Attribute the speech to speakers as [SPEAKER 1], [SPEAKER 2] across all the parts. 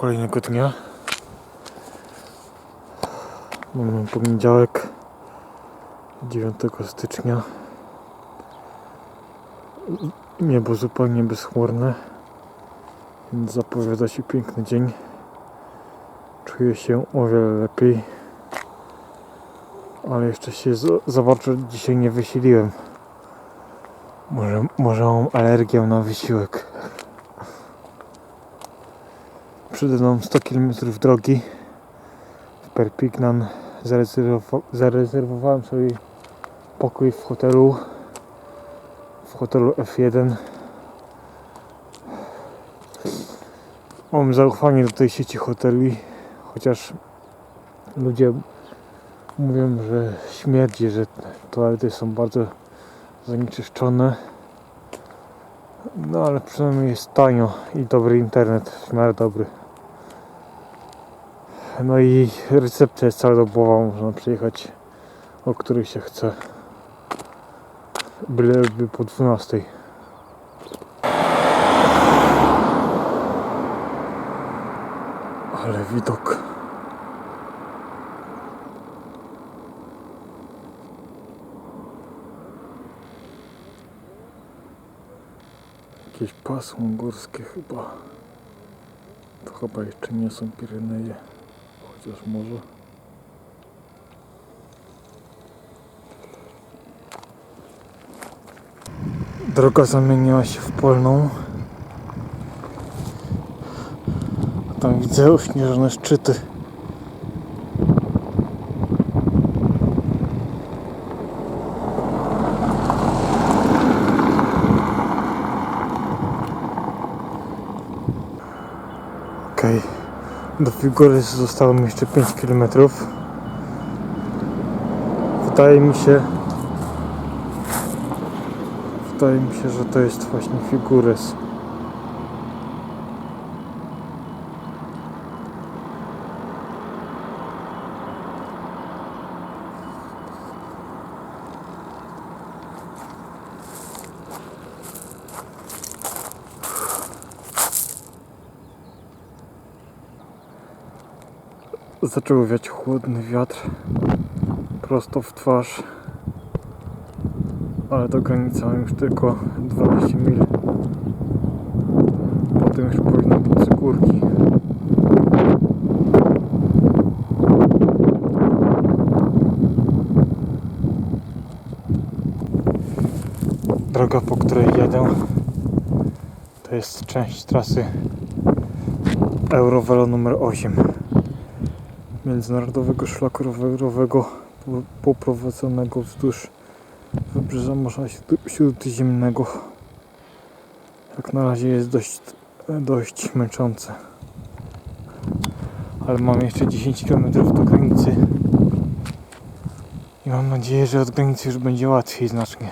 [SPEAKER 1] kolejnego dnia. Mamy poniedziałek 9 stycznia. Niebo zupełnie bezchmurne, więc zapowiada się piękny dzień. Czuję się o wiele lepiej, ale jeszcze się z- zobaczę, dzisiaj nie wysiliłem. Może, może mam alergię na wysiłek. Przede mną 100 km drogi w Perpignan. Zarezerwowa- zarezerwowałem sobie pokój w hotelu w hotelu F1. Mam zaufanie do tej sieci hoteli, chociaż ludzie mówią, że śmierdzi, że toalety są bardzo zanieczyszczone. No ale przynajmniej jest tanio i dobry internet, w miarę dobry. No i recepcja jest całodobowa, można przyjechać o której się chce. Byleby po 12. Ale widok. Jakieś pasmo górskie chyba. To chyba jeszcze nie są Pireneje. Chociaż może. Droga zamieniła się w polną. Tam widzę ośnieżone szczyty. Do Figury zostało mi jeszcze 5 km. Wydaje mi się, wydaje mi się, że to jest właśnie Figures. Zaczął wiać chłodny wiatr prosto w twarz. Ale do granicy już tylko 12 mil. Potem już powinno być z górki. Droga, po której jadę, to jest część trasy Eurovelo numer 8 międzynarodowego szlaku rowerowego po- poprowadzonego wzdłuż wybrzeża Morza Śród- Śródziemnego. Jak na razie jest dość, dość męczące. Ale mam jeszcze 10 km do granicy. I mam nadzieję, że od granicy już będzie łatwiej znacznie.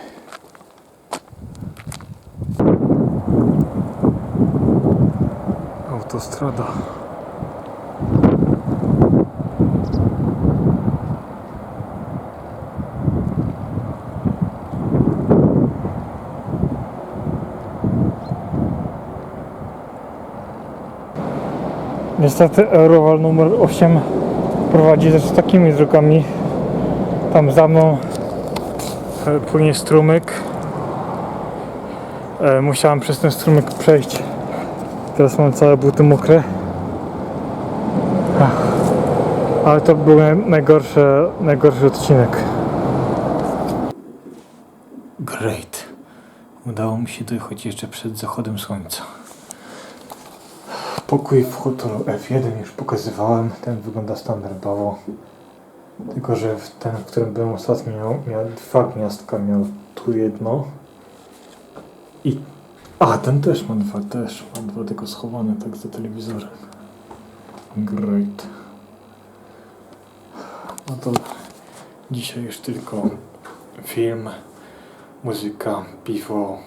[SPEAKER 1] Autostrada. Niestety Eurowal numer 8 prowadzi też takimi drogami. Tam za mną płynie strumyk. E, Musiałem przez ten strumyk przejść. Teraz mam całe buty mokre. Ale to był naj- najgorszy, najgorszy odcinek. Great. Udało mi się dojechać jeszcze przed zachodem słońca. Pokój w hotelu F1 już pokazywałem. Ten wygląda standardowo. Tylko, że ten, w którym byłem ostatnio, miał, miał dwa gniazdka. Miał tu jedno. I. A, ten też ma dwa, też ma dwa, tylko schowane tak za telewizorem. Great. No to dzisiaj już tylko film, muzyka, piwo,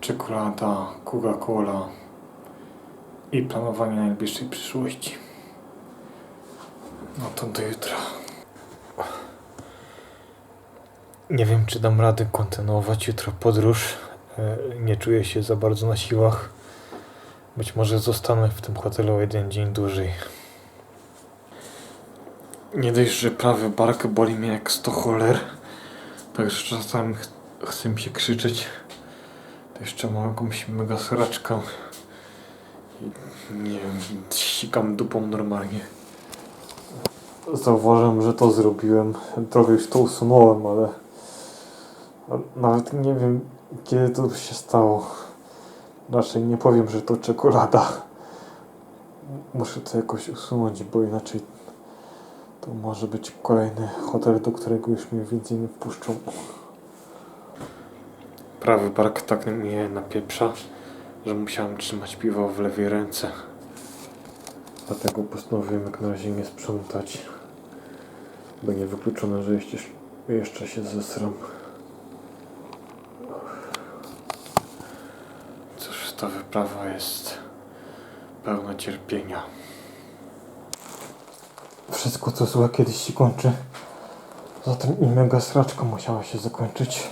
[SPEAKER 1] czekolada, Coca-Cola i planowanie najbliższej przyszłości. No to do jutra. Nie wiem, czy dam radę kontynuować jutro podróż. E, Nie czuję się za bardzo na siłach. Być może zostanę w tym hotelu jeden dzień dłużej. Nie dość, że prawy bark boli mnie jak sto choler. Także czasami ch chce mi się krzyczeć. To jeszcze mam jakąś mega sraczkę. Nie wiem, sikam dupą normalnie. Zauważam, że to zrobiłem. Trochę już to usunąłem, ale... ale Nawet nie wiem, kiedy to się stało. Raczej nie powiem, że to czekolada. Muszę to jakoś usunąć, bo inaczej to może być kolejny hotel, do którego już mnie więcej nie wpuszczą. Prawy bark tak mnie napieprza, że musiałem trzymać piwo w lewej ręce. Dlatego postanowiłem jak na razie nie sprzątać. Bo nie wykluczone, że jeszcze, jeszcze się zesram. Cóż, ta wyprawa jest pełna cierpienia. Wszystko co złe kiedyś się kończy. Zatem i mega sraczka musiała się zakończyć.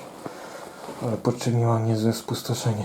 [SPEAKER 1] Ale poczyniła niezłe spustoszenie.